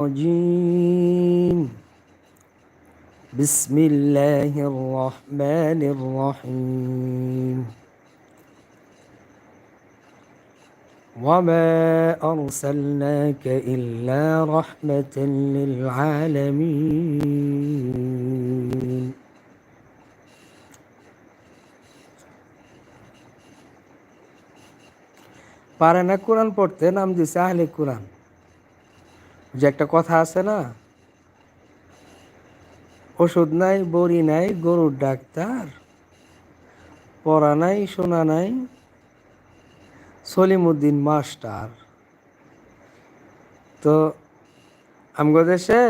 الرجيم بسم الله الرحمن الرحيم وما أرسلناك إلا رحمة للعالمين পারে না কোরআন পড়তে নাম দিছে আহলে কোরআন যে একটা কথা আছে না? ওষুধ নাই, বড়ি নাই, গরুর ডাক্তার। পড়া নাই, শোনা নাই। সলিমুদ্দিন মাস্টার। তো আমগো দেশে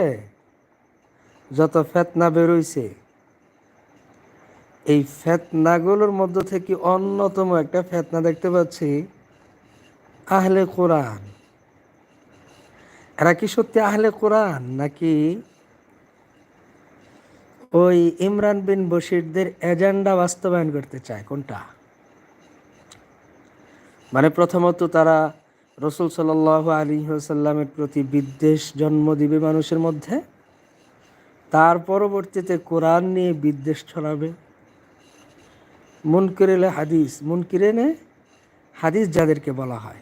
যত ফেতনা বেরোইছে, এই ফেতনাগুলোর মধ্য থেকে অন্যতম একটা ফেতনা দেখতে পাচ্ছি, আহলে কোরআন। এরা কি সত্যি আহলে কোরআন নাকি ওই ইমরান বিন বশিরদের এজেন্ডা বাস্তবায়ন করতে চায়? কোনটা? মানে প্রথমত তারা রসুল সাল আলী সাল্লামের প্রতি বিদ্বেষ জন্ম দিবে মানুষের মধ্যে। তার পরবর্তীতে কোরআন নিয়ে বিদ্বেষ ছড়াবে। মুনকিরেলে হাদিস। মুনকিরেনে হাদিস যাদেরকে বলা হয়।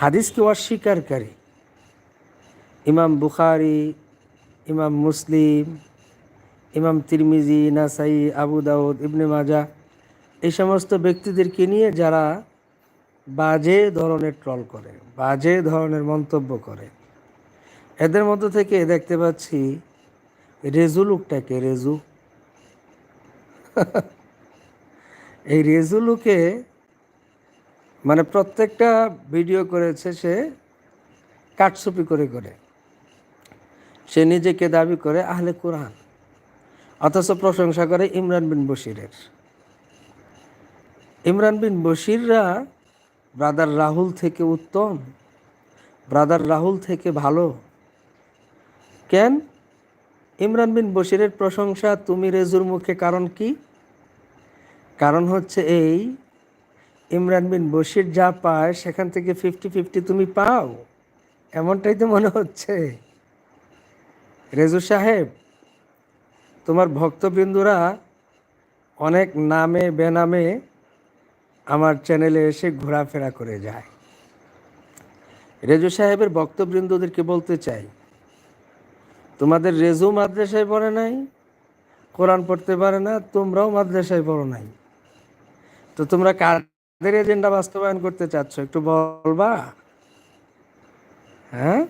হাদিসকে অস্বীকারী। ইমাম বুখারি, ইমাম মুসলিম, ইমাম তিরমিজি, নাসাই, আবু দাউদ, ইবনে মাজা এই সমস্ত ব্যক্তিদেরকে নিয়ে যারা বাজে ধরনের ট্রল করে, বাজে ধরনের মন্তব্য করে। এদের মধ্য থেকে দেখতে পাচ্ছি রেজু লুকটাকে, রেজু। এই রেজু লুকে মানে প্রত্যেকটা ভিডিও করেছে সে কাটসুপি করে করে। সে নিজেকে দাবি করে আহলে কোরআন, অথচ প্রশংসা করে ইমরান বিন বশিরের। ইমরান বিন বশিররা ব্রাদার রাহুল থেকে উত্তম, ব্রাদার রাহুল থেকে ভালো। কেন? ইমরান বিন বশিরের প্রশংসা তুমি রেজুর মুখে কারণ কি? কারণ হচ্ছে এই, ইমরান বিন বশির যা পায় সেখান থেকে ফিফটি ফিফটি তুমি পাও, এমনটাই তো মনে হচ্ছে। রেজু সাহেব, তোমার ভক্তবৃন্দুরা অনেক নামে বেনামে আমার চ্যানেলে এসে ঘোরাফেরা করে যায়। রেজু সাহেবের ভক্তবৃন্দদেরকে বলতে চাই, তোমাদের রেজু মাদ্রাসায় পড়ে নাই, কোরআন পড়তে পারে না, তোমরাও মাদ্রাসায় পড়ো নাই। তো তোমরা কাদের এজেন্ডা বাস্তবায়ন করতে চাচ্ছ, একটু বলবা? হ্যাঁ?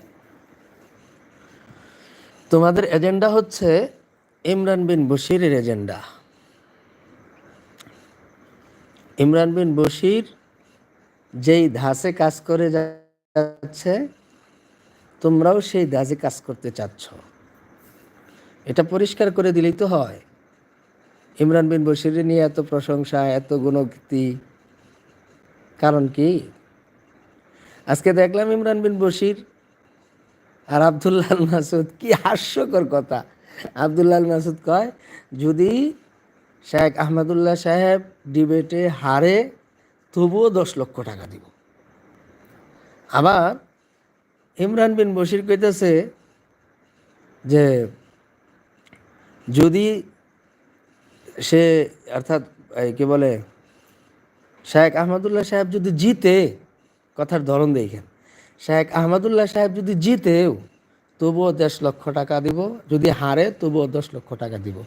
তোমাদের এজেন্ডা হচ্ছে ইমরান বিন বশিরের এজেন্ডা। ইমরান বিন বশির যেই ধাসে কাজ করে যাচ্ছে, তোমরাও সেই ধাসে কাজ করতে চাচ্ছ। এটা পরিষ্কার করে দিলেই তো হয়। ইমরান বিন বশিরের নিয়ে এত প্রশংসা, এত গুণকীর্তি, কারণ কি? আজকে দেখলাম ইমরান বিন বশির আর আবদুল্লাহ মাসুদ, কি হাস্যকর কথা। আবদুল্লাহ মাসুদ কয়, যদি শেখ আহমদুল্লাহ সাহেব ডিবেটে হারে, তবুও দশ লক্ষ টাকা দিব। আবার ইমরান বিন বশির কইতেছে যে, যদি সে, অর্থাৎ কি বলে, শেখ আহমদুল্লাহ সাহেব যদি জিতে, কথার ধরন দেখেন। শেখ আহমদুল্লাহ সাহেব যদি জিতেও, তবুও দশ লক্ষ টাকা দিব। যদি হারে, তবুও দশ লক্ষ টাকা দিব।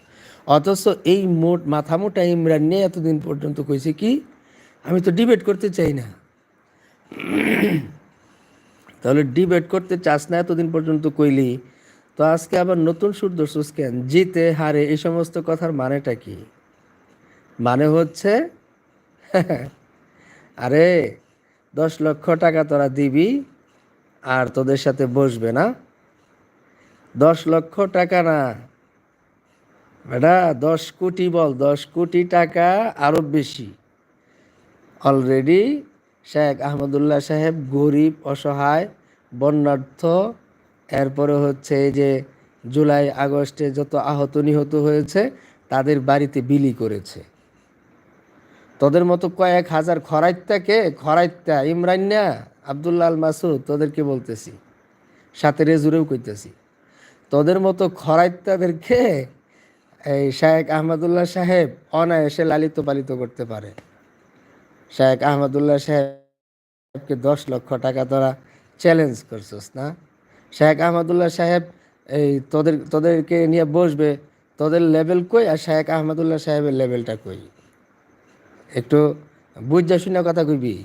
অথচ এই মোট মাথা মোটা ইমরান নিয়ে এতদিন পর্যন্ত কইছে কি, আমি তো ডিবেট করতে চাই না। তাহলে ডিবেট করতে চাস না এতদিন পর্যন্ত কইলি, তো আজকে আবার নতুন সুর দর্শক কেন? জিতে, হারে, এই সমস্ত কথার মানেটা কি? মানে হচ্ছে, আরে, দশ লক্ষ টাকা তোরা দিবি আর তোদের সাথে বসবে না? দশ লক্ষ টাকা না। বেটা, দশ কোটি বল, দশ কোটি টাকা আরও বেশি। অলরেডি শেখ আহমদুল্লাহ সাহেব গরিব, অসহায়, বন্যার্থ। এরপরে হচ্ছে এই যে জুলাই, আগস্টে যত আহত নিহত হয়েছে, তাদের বাড়িতে বিলি করেছে। তোদের মতো কয়েক হাজার খরাইত্যাকে খরাইত্যা ইমরান্না আবদুল্লাহ আল মাসুদ, তোদেরকে বলতেছি, সাথে রেজুরেও কইতেছি, তোদের মতো খরাইত্তাদেরকে এই শায়েক আহমদুল্লাহ সাহেব অনায়াসে লালিত পালিত করতে পারে। শায়েক আহমদুল্লাহ সাহেবকে দশ লক্ষ টাকা তোরা চ্যালেঞ্জ করছিস না? শায়েক আহমদুল্লাহ সাহেব এই তোদের, তোদেরকে নিয়ে বসবে, তোদের লেভেল কই আর শায়েক আহমদুল্লাহ সাহেবের লেভেলটা কই? একটু বুঝা শুনে কথা কইবি?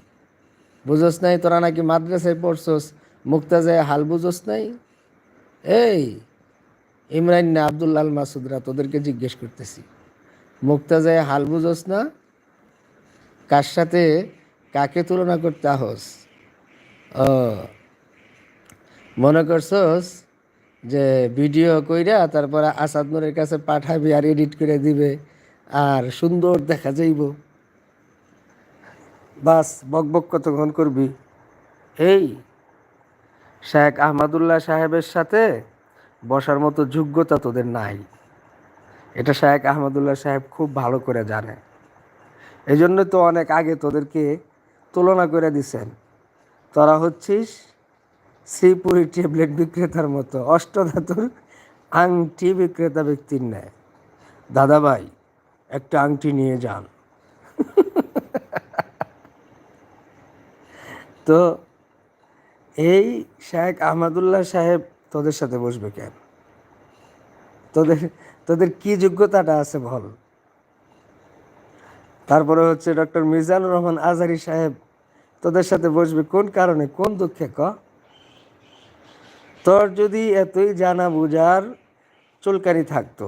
বুঝোস নাই, তোরা নাকি মাদ্রাসায় পড়ছস? মুক্তাজায় হাল বুঝোস নাই? এই, ইমরান না আবদুল্লাল মাসুদরা তোদেরকে জিজ্ঞেস করতেছি। মুক্তাজায় হাল বুঝোস না? কার সাথে কাকে তুলনা করতে আহস? ও, মনে করছস যে ভিডিও কইরা তারপরে আসাদ নুরের কাছে পাঠাবি আর এডিট করে দিবে, আর সুন্দর দেখা যাইব। বাস, বক বক কতক্ষণ করবি? এই, শেখ আহমদুল্লাহ সাহেবের সাথে বসার মতো যোগ্যতা তোদের নাই। এটা শেখ আহমদুল্লাহ সাহেব খুব ভালো করে জানে। এই জন্য তো অনেক আগে তোদেরকে তুলনা করে দিছেন। তোরা হচ্ছিস শ্রীপুরি ট্যাবলেট বিক্রেতার মতো অষ্টধাতুর আংটি বিক্রেতা ব্যক্তির ন্যায়। দাদা ভাই একটা আংটি নিয়ে যান। তো এই শেখ আহমদুল্লাহ সাহেব তোদের সাথে বসবে কেন? তোদের তোদের কি যোগ্যতাটা আছে বল? তারপরে হচ্ছে ডক্টর মিজানুর রহমান আজারি সাহেব তোদের সাথে বসবে কোন কারণে? কোন দুঃখে ক? তোর যদি এতই জানা বুঝার চুলকানি থাকতো,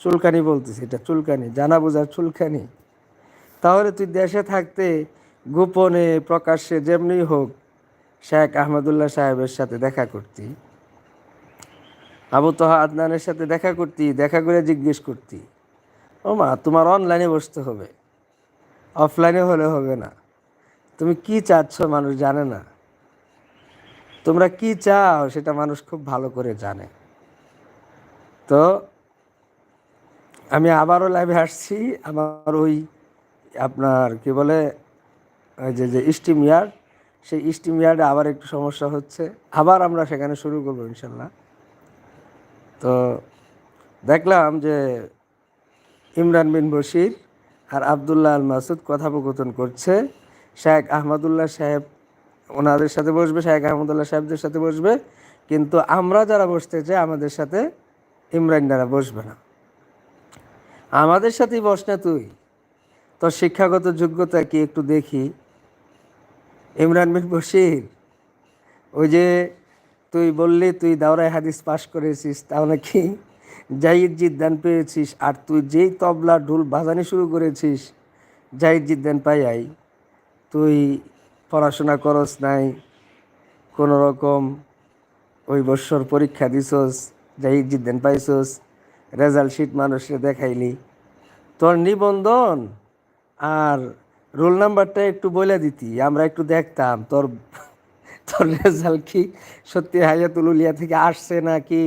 চুলকানি বলতেছি এটা চুলকানি, জানা বুঝার চুলকানি, তাহলে তুই দেশে থাকতে গোপনে, প্রকাশ্যে যেমনি হোক, শেখ আহমদুল্লাহ সাহেবের সাথে দেখা করতি। আবু তোহা আদনানের সাথে দেখা করতি, দেখা করে জিজ্ঞেস করতি, ও মা, তোমার অনলাইনে বসতে হবে। অফলাইনে হলে হবে না। তুমি কি চাচ্ছ মানুষ জানে না। তোমরা কি চাও সেটা মানুষ খুব ভালো করে জানে। তো আমি আবারও লাইভে আসছি। আমার ওই আপনার, কি বলে যে যে স্টিম ইয়ার্ড সেই স্টিম ইয়ার্ডে আবার একটু সমস্যা হচ্ছে। আবার আমরা সেখানে শুরু করব, ইনশাল্লাহ। তো দেখলাম যে ইমরান বিন বশির আর আবদুল্লাহ আল মাসুদ কথোপকথন করছে। শেখ আহমদুল্লাহ সাহেব ওনাদের সাথে বসবে, শেখ আহমদুল্লাহ সাহেবদের সাথে বসবে। কিন্তু আমরা যারা বসতে চাই, আমাদের সাথে ইমরান দ্বারা বসবে না। আমাদের সাথেই বস না তুই। তোর শিক্ষাগত যোগ্যতা কি একটু দেখি। ইমরান বিন বশির, ওই যে তুই বললি তুই দাওরাই হাদিস পাশ করেছিস তাও নাকি জাহিদ জিদ্দান পেয়েছিস? আর তুই যেই তবলা ঢোল বাজানি শুরু করেছিস, জাহিদ জিদ্দান পাইয়াই তুই পড়াশোনা করস নাই, কোনো রকম ওই বৎসর পরীক্ষা দিছস, জাহিদ জিদ্দান পাইছস, রেজাল্ট শিট মানুষকে দেখাইলি। তোর নিবন্ধন আর রোল নাম্বারটা একটু বলে দিতি, আমরা একটু দেখতাম, তোর তোর রেজাল্ট কি? সত্যি হায়াতুল উলিয়া থেকে আসছে নাকি?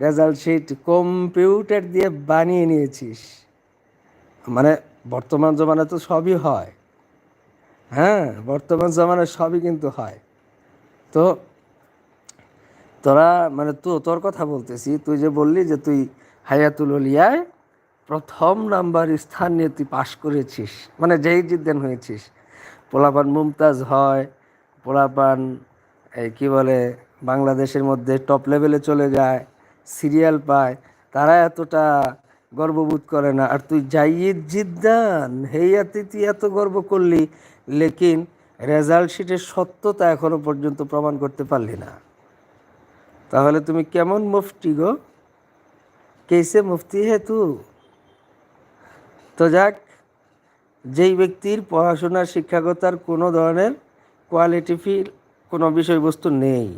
রেজাল্ট শিট কম্পিউটার দিয়ে বানিয়ে নিয়েছিস। মানে বর্তমান জমানা তো সবই হয়। হ্যাঁ বর্তমান জমানায় সবই কিন্তু হয়। তো তোরা মানে তো, তোর কথা বলতেছি, তুই যে বললি যে তুই হায়াতুল উলিয়ায় প্রথম নাম্বার স্থান নিয়ে তুই পাশ করেছিস মানে যেই জিদ্দান হয়েছিস। পোলাপান মুমতাজ হয়, পোলাপান এই কী বলে, বাংলাদেশের মধ্যে টপ লেভেলে চলে যায় সিরিয়াল পায়, তারা এতটা গর্ববোধ করে না। আর তুই জাইদ জিদ্দান হেয়াতে তুই এত গর্ব করলি, লেকিন রেজাল্ট শিটের সত্যতা এখনও পর্যন্ত প্রমাণ করতে পারলি না। তাহলে তুমি কেমন মুফতি গো? কেসে মুফতি হে তু? তো যাক, যেই ব্যক্তির পড়াশোনার শিক্ষাগতার কোনো ধরনের কোয়ালিটি ফিল কোনো বিষয়বস্তু নেই।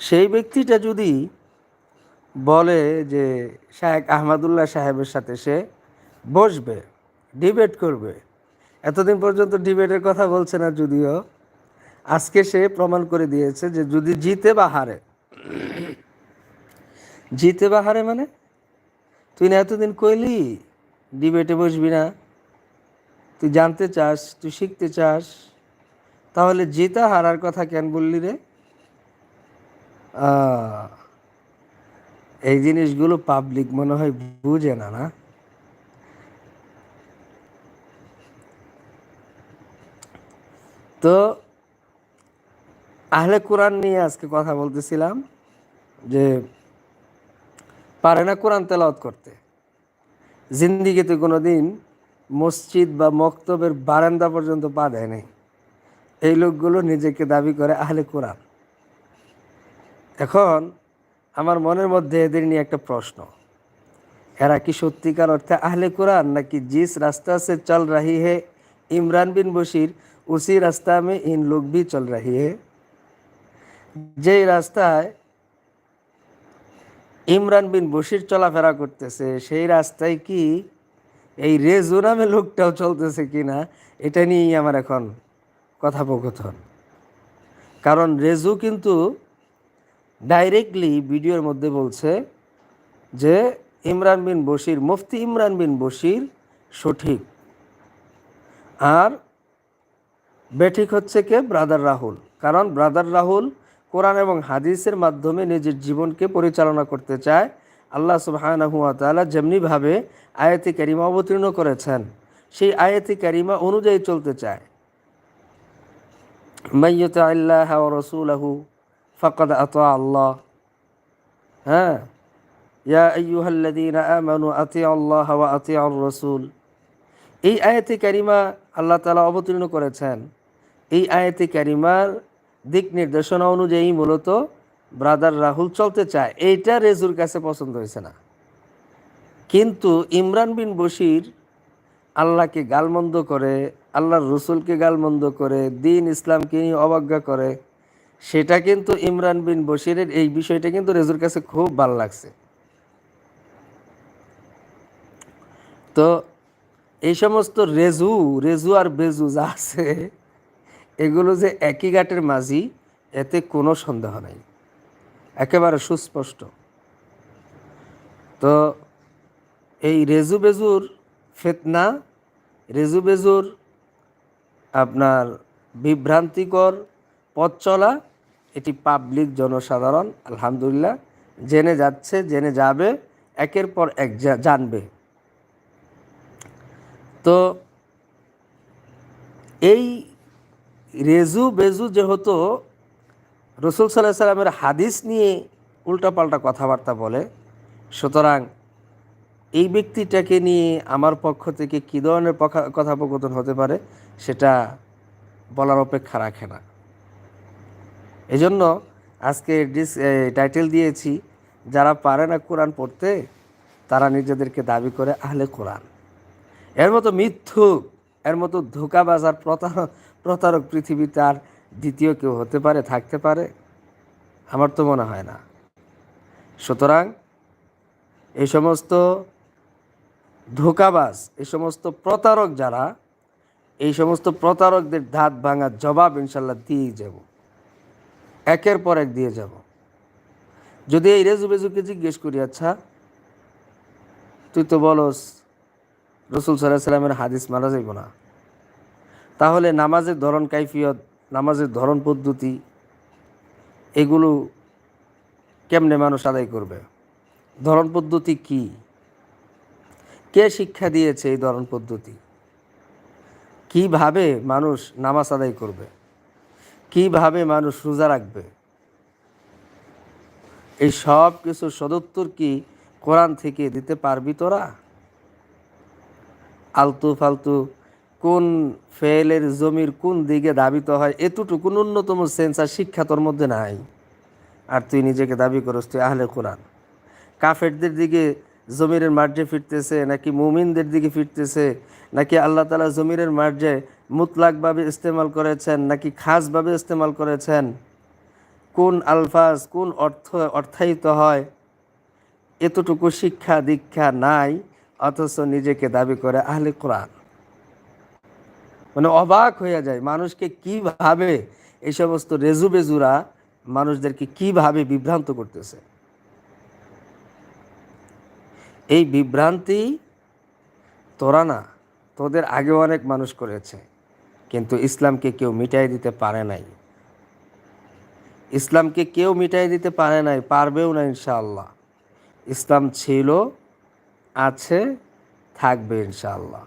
সেই ব্যক্তিটা যদি বলে যে শাহেক আহমদুল্লাহ সাহেবের সাথে সে বসবে ডিবেট করবে, এতদিন পর্যন্ত ডিবেটের কথা বলছে না যদিও, আজকে সে প্রমাণ করে দিয়েছে যে যদি জিতে বা হারে, জিতে বা হারে মানে? তুই না এতদিন কইলি? ডিবেটে বসবি না। তুই জানতে চাস, তুই শিখতে চাস। তাহলে জেতা হারার কথা কেন বললি রে? এই জিনিসগুলো পাবলিক মনে হয় বুঝে না না? তো, আহলে কোরআন নিয়ে আজকে কথা বলতেছিলাম যে, পারে না কোরআন তেলাওয়াত করতে। জিন্দিগিতে কোনো দিন মসজিদ বা মক্তবের বারান্দা পর্যন্ত পা দেয় নাই। এই লোকগুলো নিজেকে দাবি করে আহলে কোরআন। এখন আমার মনের মধ্যে এদের নিয়ে একটা প্রশ্ন। এরা কি সত্যিকার অর্থে আহলে কোরআন নাকি জিস রাস্তা সে চল রাহি হে, ইমরান বিন বশির উসি রাস্তা মে ইন লোক ভি চল রাহি হে? যেই রাস্তায় ইমরান বিন বশির চলাফেরা করতেছে, সেই রাস্তায় কি এই রেজু নামে লোকটাও চলতেছে কি না এটা নিয়েই আমার এখন কথোপকথন। কারণ রেজু কিন্তু ডাইরেক্টলি ভিডিওর মধ্যে বলছে যে ইমরান বিন বশির, মুফতি ইমরান বিন বশির সঠিক। আর বেঠিক হচ্ছে কে? ব্রাদার রাহুল। কারণ ব্রাদার রাহুল কোরআন এবং হাদিসের মাধ্যমে নিজের জীবনকে পরিচালনা করতে চায়। আল্লাহ সুবহানাহু ওয়া তাআলা যেমনিভাবে আয়াতি কারিমা অবতীর্ণ করেছেন, সেই আয়াতি কারিমা অনুযায়ী চলতে চায়। মাইয়ুতা আল্লাহ রাসূলাহু ফাকাদ আতা আল্লাহ। হ্যাঁ? ইয়া আইয়ুহাল্লাযীনা আমানু আতিউ আল্লাহ ওয়া আতিউর রাসূল। এই আয়াতি কারিমা আল্লাহ তাআলা অবতীর্ণ করেছেন। এই আয়াতি কারিমার দিক নির্দেশনা অনুযায়ী মূলত ব্রাদার রাহুল চলতে চায়। এইটা রেজুর কাছে পছন্দ হয়েছে না। কিন্তু ইমরান বিন বশির আল্লাহকে গালমন্দ করে, আল্লাহর রসুলকে গালমন্দ করে, দিন ইসলামকে অবজ্ঞা করে, সেটা কিন্তু ইমরান বিন বশিরের এই বিষয়টা কিন্তু রেজুর কাছে খুব ভালো লাগছে। তো এই সমস্ত রেজু রেজু আর বেজু যা আছে এগুলো যে একই ঘাটের মাঝি, এতে কোনো সন্দেহ নাই। একেবারে সুস্পষ্ট। তো এই রেজু বেজুর ফেতনা, রেজু বেজুর আপনার বিভ্রান্তিকর পথ চলা, এটি পাবলিক জনসাধারণ আলহামদুলিল্লাহ জেনে যাচ্ছে, জেনে যাবে, একের পর এক জানবে। তো এই রেজু বেজু যেহেতু রসুল সাল্লাহ সাল্লামের হাদিস নিয়ে উল্টাপাল্টা কথাবার্তা বলে, সুতরাং এই ব্যক্তিটাকে নিয়ে আমার পক্ষ থেকে কী ধরনের পকা- কথোপকথন হতে পারে সেটা বলার অপেক্ষা রাখে না। এজন্য আজকে ডিস টাইটেল দিয়েছি, যারা পারে না কোরআন পড়তে, তারা নিজেদেরকে দাবি করে আহলে কোরআন। এর মতো মিথ্যুক, এর মতো ধোকাবাজ আর প্রতারক পৃথিবীতে আর দ্বিতীয় কেউ হতে পারে, থাকতে পারে, আমার তো মনে হয় না। সুতরাং এই সমস্ত ধোকাবাজ, এই সমস্ত প্রতারক যারা, এই সমস্ত প্রতারকদের ধাত ভাঙার জবাব ইনশাল্লাহ দিয়েই যাব। একের পর এক দিয়ে যাব। যদি এই রেজু বেজুকে জিজ্ঞেস করি আচ্ছা তুই তো বলস, রসুল সাল্লাহ সাল্লামের হাদিস মারা যাইব না। তাহলে নামাজের ধরন কাইফিয়ত, নামাজের ধরন পদ্ধতি, এগুলো কেমনে মানুষ আদায় করবে? ধরন পদ্ধতি কি? কে শিক্ষা দিয়েছে এই ধরন পদ্ধতি? কীভাবে মানুষ নামাজ আদায় করবে? কীভাবে মানুষ রোজা রাখবে? এই সব কিছু সদুত্তর কি কোরআন থেকে দিতে পারবি তোরা? আলতু ফালতু কোন ফেলের জমির কোন দিকে দাবিত হয়, এতটুকু ন্যূনতম সেন্স আর শিক্ষা তোর মধ্যে নাই। আর তুই নিজেকে দাবি করস, তুই আহলে কোরআন। কাফেরদের দিকে জমিরের মার্জে ফিরতেছে, নাকি মুমিনদের দিকে ফিরতেছে, নাকি আল্লাহ তালা জমিরের মার্জে মুতলাকভাবে ইস্তেমাল করেছেন, নাকি খাসভাবে ইস্তেমাল করেছেন? কোন আলফাজ, কোন অর্থ অর্থায়িত হয়? এতটুকু শিক্ষা দীক্ষা নাই, অথচ নিজেকে দাবি করে আহলে কোরআন। মানে অবাক হয়ে যায়, মানুষকে কীভাবে এই সমস্ত রেজু বেজুরা মানুষদেরকে কীভাবে বিভ্রান্ত করতেছে। এই বিভ্রান্তি তোরা না, তোদের আগে অনেক মানুষ করেছে, কিন্তু ইসলামকে কেউ মিটাই দিতে পারে নাই। ইসলামকে কেউ মিটাই দিতে পারে নাই, পারবেও না ইনশাআল্লাহ। ইসলাম ছিল, আছে, থাকবে ইনশাআল্লাহ।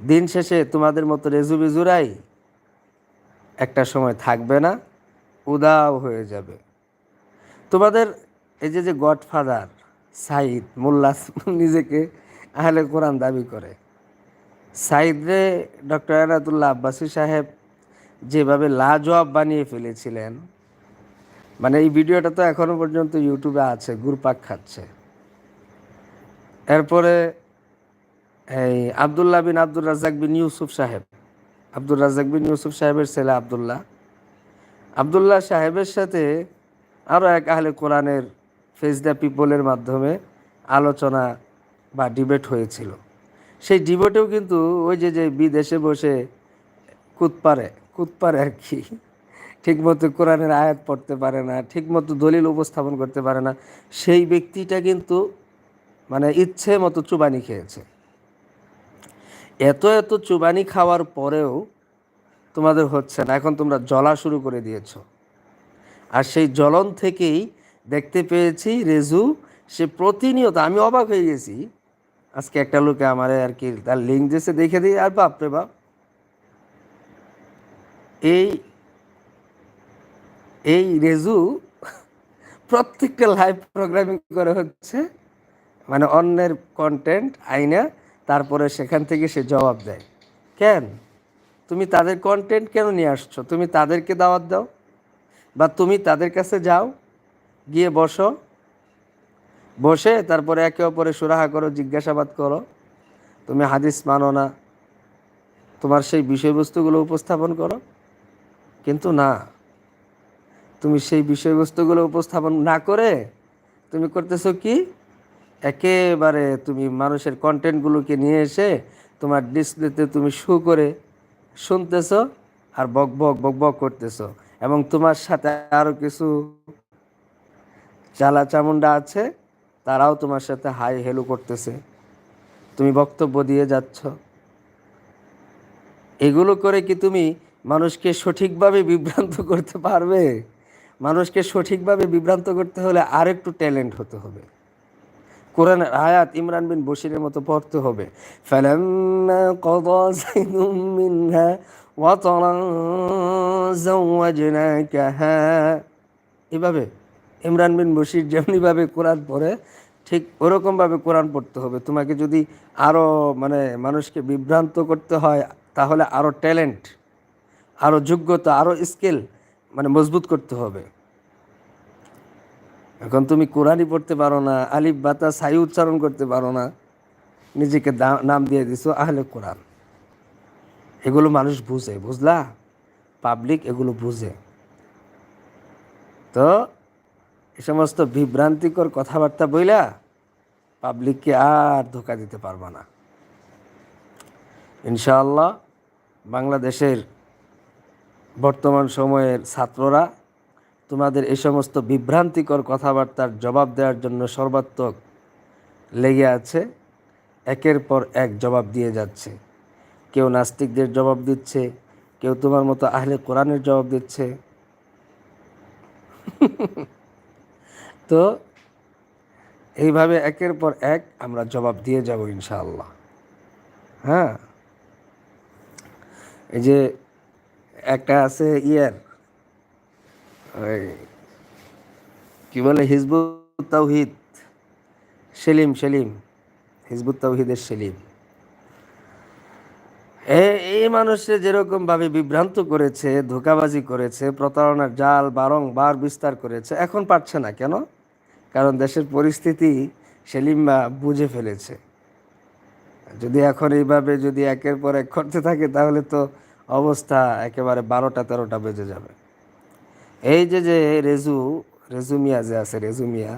দিন শেষে তোমাদের মতো রেজু বিজুরাই একটা সময় থাকবে না, উদাও হয়ে যাবে। তোমাদের এই যে যে গডফাদার সাইদ মোল্লা নিজেকে আহলে কোরআন দাবি করে সাইদরে ডক্টর এনাতুল্লাহ আব্বাসী সাহেব যেভাবে লাজবাব বানিয়ে ফেলেছিলেন মানে এই ভিডিওটা তো এখনও পর্যন্ত ইউটিউবে আছে গুরপাক খাচ্ছে। এরপরে এই আবদুল্লাহ বিন আব্দুর রাজাক বিন ইউসুফ সাহেব। আব্দুর রাজাক বিন ইউসুফ সাহেবের ছেলে আবদুল্লাহ। আবদুল্লাহ সাহেবের সাথে আরও এক আহলে কোরআনের ফেস দ্য পিপলের মাধ্যমে আলোচনা বা ডিবেট হয়েছিল। সেই ডিবেটেও কিন্তু ওই যে যে বিদেশে বসে কুতপারে কুতপারে আর কি। ঠিকমতো কোরআনের আয়াত পড়তে পারে না, ঠিকমতো দলিল উপস্থাপন করতে পারে না। সেই ব্যক্তিটা কিন্তু মানে ইচ্ছে মতো চুবানি খেয়েছে। এত এত চুবানি খাওয়ার পরেও তোমাদের হচ্ছে না, এখন তোমরা জ্বলা শুরু করে দিয়েছ। আর সেই জ্বলন থেকেই দেখতে পেয়েছি রেজু, সে প্রতিনিয়ত, আমি অবাক হয়ে গেছি, আজকে একটা লোকে আমার আর কি তার লিঙ্ক দিয়েছে, দেখে দিই, আর বাপরে বাপ। এই এই রেজু প্রত্যেকটা লাইভ প্রোগ্রামিং করে হচ্ছে মানে অন্যের কন্টেন্ট আইনা তারপরে সেখান থেকে সে জবাব দেয়। কেন? তুমি তাদের কন্টেন্ট কেন নিয়ে আসছো? তুমি তাদেরকে দাওয়াত দাও বা তুমি তাদের কাছে যাও, গিয়ে বসো, বসে তারপরে একে অপরে সুরাহা করো, জিজ্ঞাসাবাদ করো। তুমি হাদিস মানো না, তোমার সেই বিষয়বস্তুগুলো উপস্থাপন করো। কিন্তু না, তুমি সেই বিষয়বস্তুগুলো উপস্থাপন না করে তুমি করতেছো কি? একেবারে তুমি মানুষের কন্টেন্টগুলোকে নিয়ে এসে তোমার ডিসপ্লেতে তুমি শু করে শুনতেছ আর বক বক বক বক করতেছ। এবং তোমার সাথে আরও কিছু চালা চামুন্ডা আছে, তারাও তোমার সাথে হাই হেলো করতেছে। তুমি বক্তব্য দিয়ে যাচ্ছ। এগুলো করে কি তুমি মানুষকে সঠিকভাবে বিভ্রান্ত করতে পারবে? মানুষকে সঠিকভাবে বিভ্রান্ত করতে হলে আর একটু ট্যালেন্ট হতে হবে। কোরআনের আয়াত ইমরান বিন বশিরের মতো পড়তে হবে فلما قضى زيد منها وطرا زوجناكها এভাবে ইমরান বিন বশির যেমনিভাবে কোরআন পড়ে ঠিক ওরকমভাবে কোরআন পড়তে হবে তোমাকে যদি আরও মানে মানুষকে বিভ্রান্ত করতে হয় তাহলে আরও ট্যালেন্ট আরও যোগ্যতা আরও স্কিল মানে মজবুত করতে হবে এখন তুমি কোরআনই পড়তে পারো না, আলিফ, বাতা, সাই উচ্চারণ করতে পারো না, নিজেকে নাম দিয়ে দিছো আহলে কোরআন। এগুলো মানুষ বুঝে, বুঝলা? পাবলিক এগুলো বুঝে। তো এ সমস্ত বিভ্রান্তিকর কথাবার্তা বইলা পাবলিককে আর ধোকা দিতে পারবা না। ইনশাআল্লাহ বাংলাদেশের বর্তমান সময়ের ছাত্ররা তোমাদের এই সমস্ত বিভ্রান্তিকর কথাবার্তার জবাব দেওয়ার জন্য সর্বাত্মক লেগে আছে, একের পর এক জবাব দিয়ে যাচ্ছে। কেউ নাস্তিকদের জবাব দিচ্ছে, কেউ তোমার মতো আহলে কোরআনের জবাব দিচ্ছে। তো এইভাবে একের পর এক আমরা জবাব দিয়ে যাব ইনশাআল্লাহ। হ্যাঁ? এই যে একটা আছে ইয়ার ওই কি বলে, হিজবুত তাওহিদ? সেলিম সেলিম। হিজবুত তাওহিদের সেলিম। এই মানুষে যেরকমভাবে বিভ্রান্ত করেছে, ধোকাবাজি করেছে, প্রতারণার জাল বারংবার বিস্তার করেছে, এখন পারছে না কেন? কারণ দেশের পরিস্থিতি সেলিমা বুঝে ফেলেছে। যদি এখন এইভাবে যদি একের পর এক করতে থাকে, তাহলে তো অবস্থা একেবারে বারোটা তেরোটা বেজে যাবে। এই যে যে রেজু, রেজুমিয়া যে আছে, রেজুমিয়া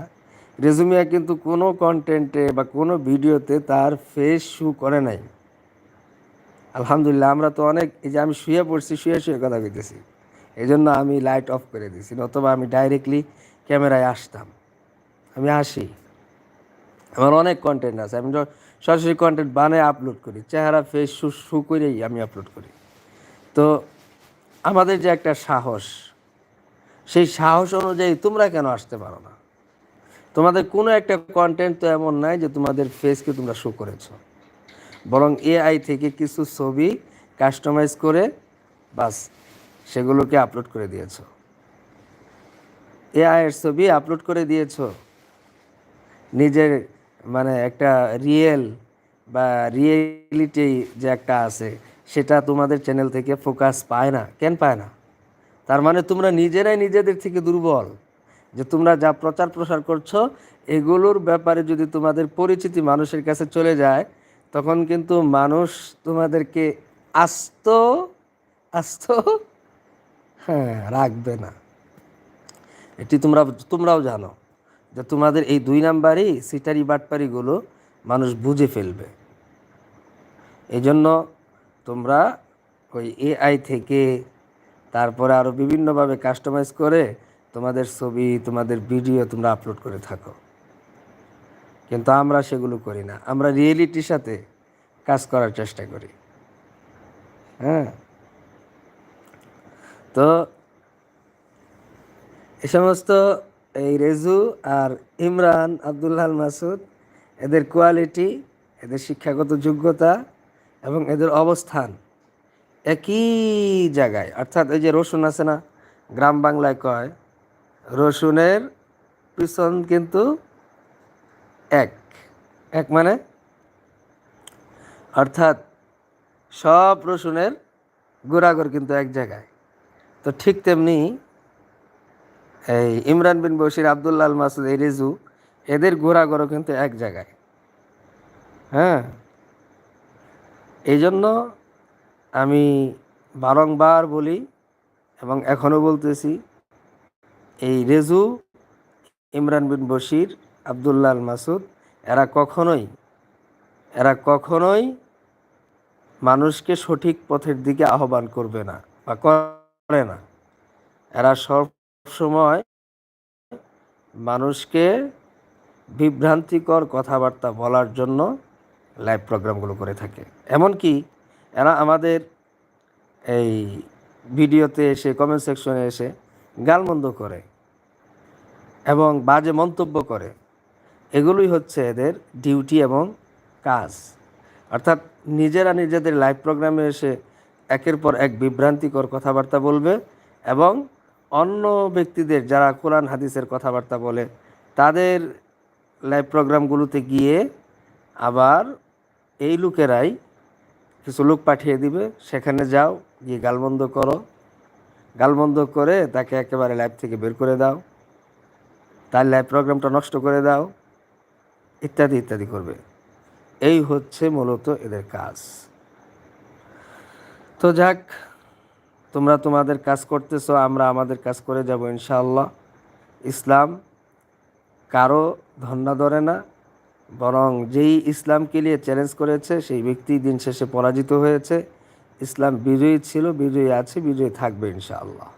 রেজুমিয়া কিন্তু কোনো কন্টেন্টে বা কোনো ভিডিওতে তার ফেস শু করে নাই। আলহামদুলিল্লাহ, আমরা তো অনেক, এই যে আমি শুয়ে পড়ছি, শুয়ে শুয়ে কথা কইতেছি। এই জন্য আমি লাইট অফ করে দিছি, নতবা আমি ডাইরেক্টলি ক্যামেরায় আসতাম। আমি আসি। আমার অনেক কন্টেন্ট আছে, আমি সরাসরি কন্টেন্ট বানায় আপলোড করি, চেহারা ফেস শু শু করেই আমি আপলোড করি। তো আমাদের যে একটা সাহস সেই সাহস অনুযায়ী তোমরা কেন আসতে পারো না? তোমাদের কোনো একটা কন্টেন্ট তো এমন নাই যে তোমাদের ফেসকে তোমরা শো করেছ। বরং এআই থেকে কিছু ছবি কাস্টমাইজ করে বাস সেগুলোকে আপলোড করে দিয়েছ। এআই এর ছবি আপলোড করে দিয়েছ। নিজের মানে একটা রিয়েল বা রিয়েলিটি যে একটা আছে, সেটা তোমাদের চ্যানেল থেকে ফোকাস পায় না। কেন পায় না? তার মানে তোমরা নিজেরাই নিজেদের থেকে দুর্বল যে তোমরা যা প্রচার প্রসার করছ, এগুলোর ব্যাপারে যদি তোমাদের পরিচিতি মানুষের কাছে চলে যায়, তখন কিন্তু মানুষ তোমাদেরকে আস্ত আস্ত হ্যাঁ রাখবে না। এটি তোমরা, তোমরাও জানো যে তোমাদের এই দুই নাম্বারই সিটারি বাটপারিগুলো মানুষ বুঝে ফেলবে। এই জন্য তোমরা ওই এআই থেকে তারপরে আরও বিভিন্নভাবে কাস্টমাইজ করে তোমাদের ছবি, তোমাদের ভিডিও তোমরা আপলোড করে থাকো। কিন্তু আমরা সেগুলো করি না। আমরা রিয়েলিটির সাথে কাজ করার চেষ্টা করি। হ্যাঁ? তো এ সমস্ত এই রেজু আর ইমরান আবদুল্লাহ মাসুদ, এদের কোয়ালিটি এদের শিক্ষাগত যোগ্যতা এবং এদের অবস্থান একই জায়গায়। অর্থাৎ এই যে রসুন আছে না, গ্রাম বাংলায় কয়, রসুনের পিছন কিন্তু এক। এক মানে? অর্থাৎ সব রসুনের গোড়াগড় কিন্তু এক জায়গায়। তো ঠিক তেমনি এই ইমরান বিন বশির, আবদুল্লাহ আল মাসুদ, এই রেজু, এদের গোড়াগড়ও কিন্তু এক জায়গায়। হ্যাঁ? এই জন্য আমি বারংবার বলি এবং এখনও বলতেছি, এই রেজু ইমরান বিন বশির, আবদুল্লাহ মাসুদ, এরা কখনোই এরা কখনোই মানুষকে সঠিক পথের দিকে আহ্বান করবে না বা করে না। এরা সব সময় মানুষকে বিভ্রান্তিকর কথাবার্তা বলার জন্য লাইভ প্রোগ্রামগুলো করে থাকে। এমনকি এরা আমাদের এই ভিডিওতে এসে কমেন্ট সেকশনে এসে গালমন্দ করে এবং বাজে মন্তব্য করে। এগুলোই হচ্ছে এদের ডিউটি এবং কাজ। অর্থাৎ নিজেরা নিজেদের লাইভ প্রোগ্রামে এসে একের পর এক বিভ্রান্তিকর কথাবার্তা বলবে এবং অন্য ব্যক্তিদের যারা কোরআন, হাদিসের কথাবার্তা বলে, তাদের লাইভ প্রোগ্রামগুলোতে গিয়ে আবার এই লোকেরাই কিছু লোক পাঠিয়ে দিবে, সেখানে যাও, গিয়ে গালবন্ধ করো। গালবন্ধ করে তাকে একেবারে লাইভ থেকে বের করে দাও। তার লাইভ প্রোগ্রামটা নষ্ট করে দাও। ইত্যাদি ইত্যাদি করবে। এই হচ্ছে মূলত এদের কাজ। তো যাক, তোমরা তোমাদের কাজ করতেছো, আমরা আমাদের কাজ করে যাব ইনশাআল্লাহ। ইসলাম কারও ধন্যা ধরে না। বরং যেই ইসলামকে নিয়ে চ্যালেঞ্জ করেছে, সেই ব্যক্তি দিন শেষে পরাজিত হয়েছে। ইসলাম বিজয়ী ছিল, বিজয়ী আছে, বিজয়ী থাকবে ইনশাআল্লাহ।